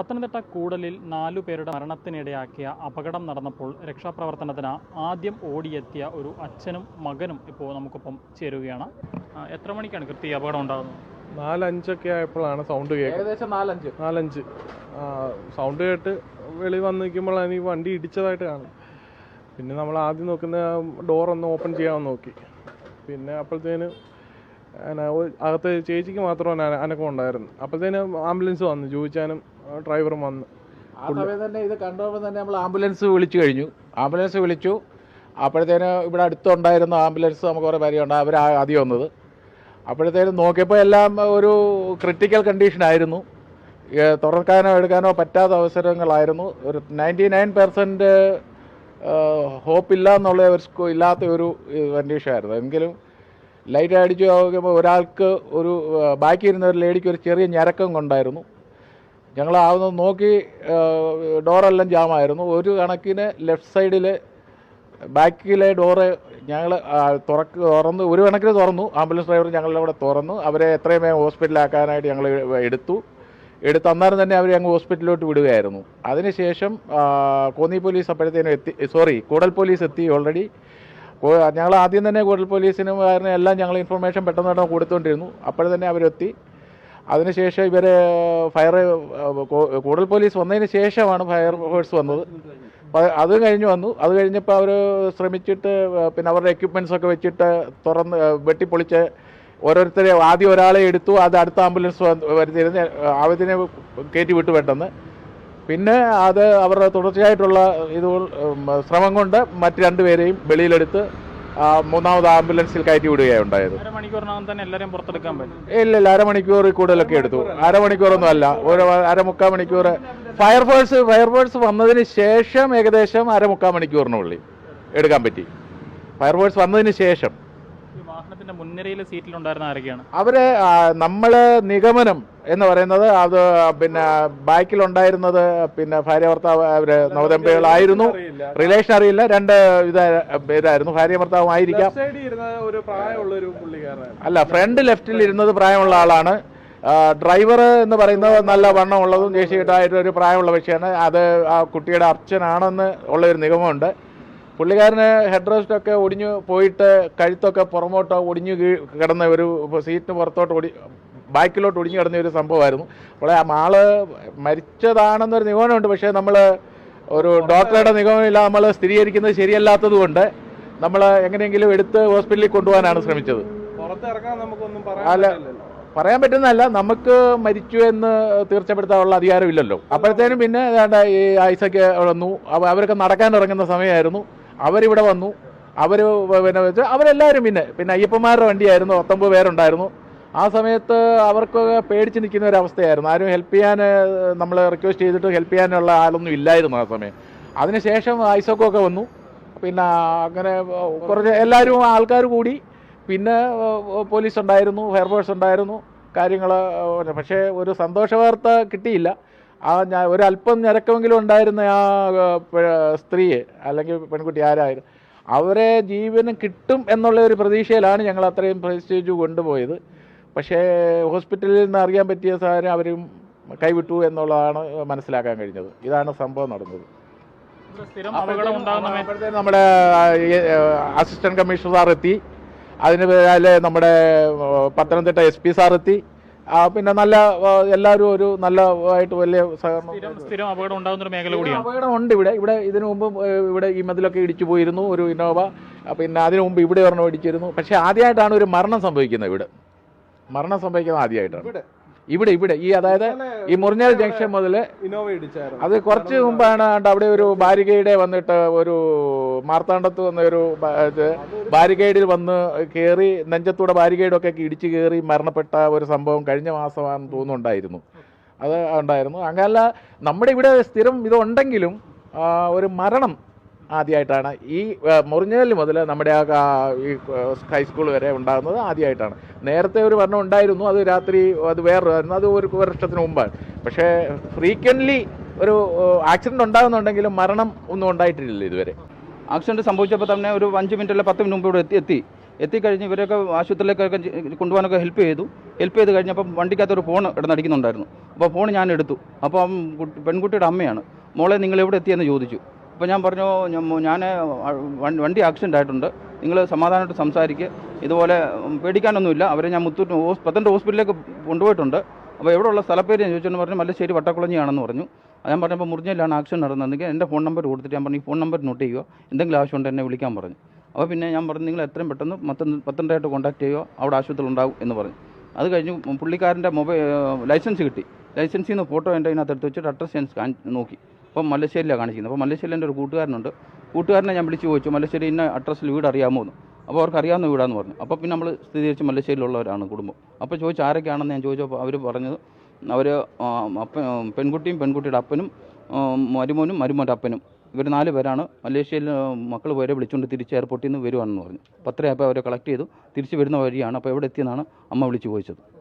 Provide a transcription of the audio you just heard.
പത്തനംതിട്ട കൂടലിൽ നാലു പേരുടെ മരണത്തിനിടയാക്കിയ അപകടം നടന്നപ്പോൾ രക്ഷാപ്രവർത്തനത്തിന് ആദ്യം ഓടിയെത്തിയ ഒരു അച്ഛനും മകനും ഇപ്പോൾ നമുക്കൊപ്പം ചേരുകയാണ്. എത്ര മണിക്കാണ് കൃത്യ അപകടം ഉണ്ടാകുന്നത്? നാലഞ്ചൊക്കെ ആയപ്പോഴാണ് സൗണ്ട് കേട്ടത് ഏകദേശം നാലഞ്ച്. നാലഞ്ച്. സൗണ്ട് കേട്ട് വെളി വന്ന് നിൽക്കുമ്പോഴാണ് ഈ വണ്ടി ഇടിച്ചതായിട്ട് കാണും. പിന്നെ നമ്മൾ ആദ്യം നോക്കുന്ന ഡോർ ഒന്ന് ഓപ്പൺ ചെയ്യാമെന്ന് നോക്കി. പിന്നെ അപ്പോഴത്തേന് അകത്ത് ചേച്ചിക്ക് മാത്രം അന- അനക്കം ഉണ്ടായിരുന്നു അപ്പോഴത്തേന് ആംബുലൻസ് വന്നു ചോദിച്ചാനും ഡ്രൈവറും വന്നു. ആ തന്നെ ഇത് കണ്ടപ്പോൾ തന്നെ നമ്മൾ ആംബുലൻസ് വിളിച്ചു കഴിഞ്ഞു. ആംബുലൻസ് വിളിച്ചു. അപ്പോഴത്തേന് ഇവിടെ അടുത്തുണ്ടായിരുന്ന ആംബുലൻസ് നമുക്ക് കുറേ പരിചയമുണ്ട് അവർ ആദ്യം വന്നത്. അപ്പോഴത്തേനും നോക്കിയപ്പോൾ എല്ലാം ഒരു ക്രിട്ടിക്കൽ കണ്ടീഷൻ ആയിരുന്നു. തുറക്കാനോ എടുക്കാനോ പറ്റാത്ത അവസരങ്ങളായിരുന്നു. ഒരു നയന്റി നയൻ പെർസെന്റ് ഹോപ്പില്ല എന്നുള്ള ഒരു ഇല്ലാത്ത ഒരു കണ്ടീഷനായിരുന്നു എങ്കിലും ലൈറ്റ് അടിച്ചു നോക്കുമ്പോൾ ഒരാൾക്ക് ഒരു ബാക്കി ഇരുന്ന ഒരു ലേഡിക്ക് ഒരു ചെറിയ ഞരക്കം കൊണ്ടായിരുന്നു. ഞങ്ങൾ ആവുന്ന നോക്കി ഡോറെല്ലാം ജാമായിരുന്നു. ഒരു കണക്കിന് ലെഫ്റ്റ് സൈഡിൽ ബാക്കിലെ ഡോറ് ഞങ്ങൾ തുറക്ക് തുറന്നു ഒരു കണക്കിന് തുറന്നു. ആംബുലൻസ് ഡ്രൈവർ ഞങ്ങളുടെ അവിടെ തുറന്നു. അവരെ എത്രയും വേഗം ഹോസ്പിറ്റലാക്കാനായിട്ട് ഞങ്ങൾ എടുത്തു. എടുത്ത് അന്നേരം തന്നെ അവരെ അങ്ങ് ഹോസ്പിറ്റലിലോട്ട് വിടുകയായിരുന്നു. അതിനുശേഷം കോന്നി പോലീസ് അപ്പോഴത്തേനും എത്തി സോറി കൂടൽ പോലീസ് എത്തി ഓൾറെഡി. ഞങ്ങൾ ആദ്യം തന്നെ കൂടുതൽ പോലീസിനും കാരണം എല്ലാം ഞങ്ങൾ ഇൻഫർമേഷൻ പെട്ടെന്ന് പെട്ടെന്ന് കൊടുത്തുകൊണ്ടിരുന്നു അപ്പോഴത്തന്നെ അവരെത്തി. അതിനുശേഷം ഇവർ ഫയർ കൂടുതൽ പോലീസ് വന്നതിന് ശേഷമാണ് ഫയർ ഫോഴ്സ് വന്നത്. അത് കഴിഞ്ഞ് വന്നു. അത് കഴിഞ്ഞപ്പോൾ അവർ ശ്രമിച്ചിട്ട് പിന്നെ അവരുടെ എക്യുപ്മെന്റ്സ് ഒക്കെ വെച്ചിട്ട് തുറന്ന് വെട്ടിപ്പൊളിച്ച് ഓരോരുത്തരെ ആദ്യം ഒരാളെ എടുത്തു. അത് അടുത്ത ആംബുലൻസ് വരുത്തിയിരുന്നു. ആവശ്യത്തിനെ കയറ്റി വിട്ടു പെട്ടെന്ന്. പിന്നെ അത് അവരുടെ തുടർച്ചയായിട്ടുള്ള ഇത് ശ്രമം കൊണ്ട് മറ്റ് രണ്ടുപേരെയും വെളിയിലെടുത്ത് മൂന്നാമത് ആംബുലൻസിൽ കയറ്റി വിടുകയാണ് ഉണ്ടായത് ഇല്ല ഇല്ല അരമണിക്കൂർ കൂടുതലൊക്കെ എടുത്തു. അരമണിക്കൂറൊന്നും അല്ല. ഒരു അരമുക്കാൽ മണിക്കൂർ. ഫയർഫോഴ്സ് ഫയർഫോഴ്സ് വന്നതിന് ശേഷം ഏകദേശം അരമുക്കാൽ മണിക്കൂറിനുള്ളിൽ എടുക്കാൻ പറ്റി. ഫയർഫോഴ്സ് വന്നതിന് ശേഷം. ഈ വാഹനത്തിന്റെ മുൻനിരയിലെ സീറ്റിലുണ്ടായിരുന്ന ആരൊക്കെയാണ്? അവർ നമ്മൾ നിഗമനം എന്ന് പറയുന്നത് അത് പിന്നെ ബാക്കിലുണ്ടായിരുന്നത് പിന്നെ ഭാര്യ ഭർത്താവ് അവർ നവദമ്പതികളായിരുന്നു റിലേഷൻ അറിയില്ല. രണ്ട് ഇതാ ഇതായിരുന്നു. ഭാര്യ ഒരു പുള്ളിക്കാരനാണ് അല്ല ഫ്രണ്ട് ലെഫ്റ്റിൽ ഇരുന്നത് പ്രായമുള്ള ആളാണ്. ഡ്രൈവർ എന്ന് പറയുന്നത് നല്ല വണ്ണം വണ്ണമുള്ളതും ദേശീയമായിട്ട് ഒരു പ്രായമുള്ള പക്ഷിയാണ് അത് ആ കുട്ടിയുടെ അർച്ചനാണെന്ന് ഉള്ള ഒരു നിഗമമുണ്ട്. പുള്ളിക്കാരന് ഹെഡ് റെസ്റ്റൊക്കെ ഒടിഞ്ഞു പോയിട്ട് കഴുത്തൊക്കെ പുറമോട്ടോ ഒടിഞ്ഞു കിടന്ന ഒരു സീറ്റിന് പുറത്തോട്ട് ഒടി ബാക്കിലോട്ട് ഒടിഞ്ഞു കിടന്ന ഒരു സംഭവമായിരുന്നു. അപ്പോൾ ആ ആൾ മരിച്ചതാണെന്നൊരു നിഗമനമുണ്ട്. പക്ഷേ നമ്മൾ ഒരു ഡോക്ടറുടെ നിഗമനമില്ല നമ്മൾ സ്ഥിരീകരിക്കുന്നത് ശരിയല്ലാത്തതുകൊണ്ട് നമ്മൾ എങ്ങനെയെങ്കിലും എടുത്ത് ഹോസ്പിറ്റലിൽ കൊണ്ടുപോകാനാണ് ശ്രമിച്ചത്. അല്ല. പറയാൻ പറ്റുന്നതല്ല നമുക്ക് മരിച്ചു എന്ന് തീർച്ചപ്പെടുത്താനുള്ള അധികാരമില്ലല്ലോ. അപ്പോഴത്തേനും പിന്നെ ഈ ഐസക്ക് വന്നു. അവരൊക്കെ നടക്കാൻ ഇറങ്ങുന്ന സമയമായിരുന്നു. അവരിവിടെ വന്നു. അവർ പിന്നെ വെച്ച് അവരെല്ലാവരും പിന്നെ പിന്നെ അയ്യപ്പന്മാരുടെ വണ്ടിയായിരുന്നു പത്തൊമ്പത് പേരുണ്ടായിരുന്നു. ആ സമയത്ത് അവർക്ക് പേടിച്ച് നിൽക്കുന്ന ഒരു അവസ്ഥയായിരുന്നു. ആരും ഹെൽപ്പ് ചെയ്യാൻ നമ്മൾ റിക്വസ്റ്റ് ചെയ്തിട്ട് ഹെൽപ്പ് ചെയ്യാനുള്ള ആളൊന്നും ഇല്ലായിരുന്നു ആ സമയം. അതിനുശേഷം ഐസോക്കൊക്കെ വന്നു. പിന്നെ അങ്ങനെ കുറച്ച് എല്ലാവരും ആൾക്കാർ കൂടി. പിന്നെ പോലീസ് ഉണ്ടായിരുന്നു ഫയർഫോഴ്സ് ഉണ്ടായിരുന്നു കാര്യങ്ങൾ പക്ഷേ ഒരു സന്തോഷ വാർത്ത കിട്ടിയില്ല. ആ ഞാൻ ഒരു അല്പം ഞരക്കമെങ്കിലും ഉണ്ടായിരുന്ന ആ സ്ത്രീയെ അല്ലെങ്കിൽ പെൺകുട്ടി ആരായിരുന്നു അവരെ ജീവന് കിട്ടും എന്നുള്ള ഒരു പ്രതീക്ഷയിലാണ് ഞങ്ങൾ അത്രയും പ്രതീക്ഷിച്ചു കൊണ്ടുപോയത്. പക്ഷേ ഹോസ്പിറ്റലിൽ നിന്ന് അറിയാൻ പറ്റിയ സാധനം അവരും കൈവിട്ടു എന്നുള്ളതാണ് മനസ്സിലാക്കാൻ കഴിഞ്ഞത്. ഇതാണ് സംഭവം നടന്നത്. നമ്മുടെ അസിസ്റ്റന്റ് കമ്മീഷണർ സാർ എത്തി. അതിന് പിന്നാലെ നമ്മുടെ പത്തനംതിട്ട എസ് പി സാർ എത്തി. പിന്നെ നല്ല എല്ലാവരും ഒരു നല്ല ആയിട്ട് വലിയ സഹകരണം അപകടം ഉണ്ടാകുന്ന ഒരു മേഖല കൂടിയാണ്. അപകടമുണ്ട് ഇവിടെ. ഇവിടെ ഇതിനു മുമ്പ് ഇവിടെ ഈ മതിലൊക്കെ ഇടിച്ചു പോയിരുന്നു ഒരു ഇന്നോവ. പിന്നെ അതിനു മുമ്പ് ഇവിടെ ഒരെണ്ണം ഇടിച്ചിരുന്നു. പക്ഷേ ആദ്യമായിട്ടാണ് ഒരു മരണം സംഭവിക്കുന്നത് ഇവിടെ. മരണം സംഭവിക്കുന്നത് ആദ്യമായിട്ടാണ്. ഇവിടെ ഇവിടെ. ഈ അതായത് ഈ മുറിഞ്ഞാൽ ജംഗ്ഷൻ മുതൽ അത് കുറച്ച് മുമ്പാണ് അവിടെ ഒരു ബാരിക്കേഡ് വന്നിട്ട് ഒരു മാർത്താണ്ഡത്ത് വന്ന ഒരു ഇത് ബാരിക്കേഡിൽ വന്ന് കയറി നെഞ്ചത്തൂടെ ബാരിക്കേഡൊക്കെ ഇടിച്ചു കയറി മരണപ്പെട്ട ഒരു സംഭവം കഴിഞ്ഞ മാസമാണെന്ന് തോന്നുന്നുണ്ടായിരുന്നു. അത് ഉണ്ടായിരുന്നു. അങ്ങനല്ല നമ്മുടെ ഇവിടെ സ്ഥിരം ഇതുണ്ടെങ്കിലും ഒരു മരണം ആദ്യമായിട്ടാണ്. ഈ മുറിഞ്ഞതിൽ മുതൽ നമ്മുടെ ആ ഈ ഹൈസ്കൂൾ വരെ ഉണ്ടാകുന്നത് ആദ്യമായിട്ടാണ്. നേരത്തെ ഒരു മരണം ഉണ്ടായിരുന്നു അത് രാത്രി അത് വേറൊരു അത് ഒരു വർഷത്തിന് മുമ്പാണ്. പക്ഷേ ഫ്രീക്വന്റ്ലി ഒരു ആക്സിഡന്റ് ഉണ്ടാകുന്നുണ്ടെങ്കിലും മരണം ഒന്നും ഉണ്ടായിട്ടില്ല ഇതുവരെ. ആക്സിഡന്റ് സംഭവിച്ചപ്പോൾ തന്നെ ഒരു അഞ്ച് മിനിറ്റ് അല്ല പത്ത് മിനിറ്റ് മുമ്പ് ഇവിടെ എത്തി എത്തി. എത്തിക്കഴിഞ്ഞ് ഇവരൊക്കെ ആശുപത്രിയിലേക്കൊക്കെ കൊണ്ടുപോകാനൊക്കെ ഹെൽപ്പ് ചെയ്തു. ഹെൽപ്പ് ചെയ്ത് കഴിഞ്ഞപ്പം വണ്ടിക്കകത്തൊരു ഫോൺ ഇടന്നടിക്കുന്നുണ്ടായിരുന്നു അപ്പോൾ ഫോൺ ഞാൻ എടുത്തു. അപ്പം പെൺകുട്ടിയുടെ അമ്മയാണ്. മോളെ നിങ്ങൾ എവിടെ എത്തിയെന്ന് ചോദിച്ചു. അപ്പോൾ ഞാൻ പറഞ്ഞു "ഞാൻ- വണ്ടി- ആക്സിഡന്റ് ആയിട്ടുണ്ട്. നിങ്ങൾ സമാധാനമായിട്ട് സംസാരിക്കുക ഇതുപോലെ പേടിക്കാനൊന്നുമില്ല. അവരെ ഞാൻ മുത്തൂറ്റ് പത്തനംതിട്ട ഹോസ്പിറ്റലിലേക്ക് കൊണ്ടുപോയിട്ടുണ്ട്. അപ്പോൾ എവിടെയുള്ള സ്ഥലപ്പേര് ഞാൻ ചോദിച്ചെന്ന് പറഞ്ഞു മല്ലശ്ശേരി വട്ടക്കുളഞ്ഞിയാണെന്ന് പറഞ്ഞു. ഞാൻ പറഞ്ഞപ്പോൾ മുറിഞ്ഞിലാണ് ആക്സിഡന്റ് നടന്നതെങ്കിൽ എന്റെ ഫോൺ നമ്പർ കൊടുത്തിട്ട് ഞാൻ പറഞ്ഞു ഈ ഫോൺ നമ്പർ നോട്ട് ചെയ്യുക. എന്തെങ്കിലും ആവശ്യമുണ്ട് എന്നെ വിളിക്കാൻ പറഞ്ഞു. അപ്പോൾ പിന്നെ ഞാൻ പറഞ്ഞു നിങ്ങൾ എത്രയും പെട്ടെന്ന് പത്തനം പത്തനംതിട്ടയായിട്ട് കോൺടാക്ട് ചെയ്യുക. അവിടെ ആശുപത്രി ഉണ്ടാവും എന്ന് പറഞ്ഞു. അത് കഴിഞ്ഞ് പുള്ളിക്കാരന്റെ മൊബൈൽ ലൈസൻസ് കിട്ടി. ലൈസൻസിൽ നിന്ന് ഫോട്ടോ എന്റെ അതിനകത്ത് എടുത്ത് വെച്ചിട്ട് അഡ്രസ്സ് ഞാൻ നോക്കി. അപ്പം മല്ലശ്ശേരിയിലാണ് കാണിക്കുന്നത് അപ്പോൾ മല്ലശ്ശേരിയിൽ എന്റെ ഒരു കൂട്ടുകാരനുണ്ട്. കൂട്ടുകാരനെ ഞാൻ വിളിച്ച് ചോദിച്ചു മല്ലശ്ശേരി ഇന്ന അഡ്രസ്സിൽ വീട് അറിയാമോ? എന്ന്. അപ്പോൾ അവർക്ക് അറിയാവുന്ന വീടാന്ന് പറഞ്ഞു. അപ്പോൾ പിന്നെ നമ്മൾ സ്ഥിരീകരിച്ച് മല്ലശ്ശേരിയിലുള്ളവരാണ് കുടുംബം. അപ്പോൾ ചോദിച്ചു ആരൊക്കെയാണെന്ന്? ഞാൻ ചോദിച്ചപ്പോൾ അവർ പറഞ്ഞത് അവർ അപ്പ പെൺകുട്ടിയും പെൺകുട്ടിയുടെ അപ്പനും മരുമോനും മരുമോന്റെ അപ്പനും. ഇവർ നാല് പേരാണ്. മലേഷ്യയിൽ മക്കൾ പോരെ വിളിച്ചുകൊണ്ട് തിരിച്ച് എയർപോർട്ടിൽ നിന്ന് വരുവാണെന്ന് പറഞ്ഞു. പത്തരയപ്പോൾ അവരെ കളക്ട് ചെയ്തു. തിരിച്ച് വരുന്ന വഴിയാണ്. അപ്പോൾ എവിടെ എത്തിയെന്നാണ് അമ്മ വിളിച്ച് ചോദിച്ചത്.